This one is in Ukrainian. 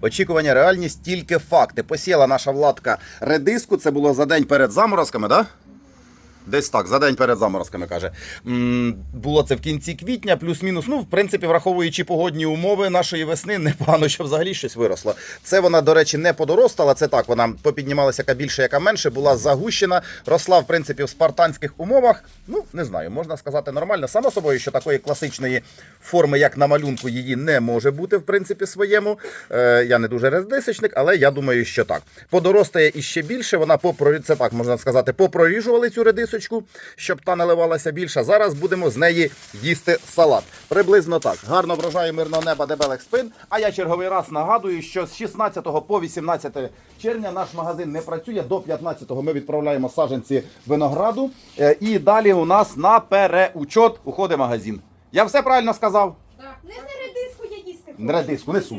Очікування, реальність, тільки факти. Посіяла наша владка редиску. Це було за день перед заморозками, так? Да? Десь так, за день перед заморозками каже. Було це в кінці квітня, плюс-мінус. Ну, в принципі, враховуючи погодні умови нашої весни, непогано, що взагалі щось виросло. Це вона, до речі, не подоростала. Це так, вона попіднімалася яка більше, яка менше, була загущена, росла, в принципі, в спартанських умовах. Ну, не знаю, можна сказати нормально. Само собою, що такої класичної форми, як на малюнку, її не може бути, в принципі, своєму. Е, я не дуже рездисочник, але я думаю, що так. Подоростає іще більше. Вона попро... це так можна сказати, попроріжували цю редисочку, щоб та наливалася більше. Зараз будемо з неї їсти салат. Приблизно так. Гарно врожаю мирного неба дебелих спин. А я черговий раз нагадую, що з 16 по 18 червня наш магазин не працює. До 15 ми відправляємо саджанці винограду. Е, І далі у нас на переучот уходить магазин. Я все правильно сказав? Так, не редиску я їсти Редиску несу.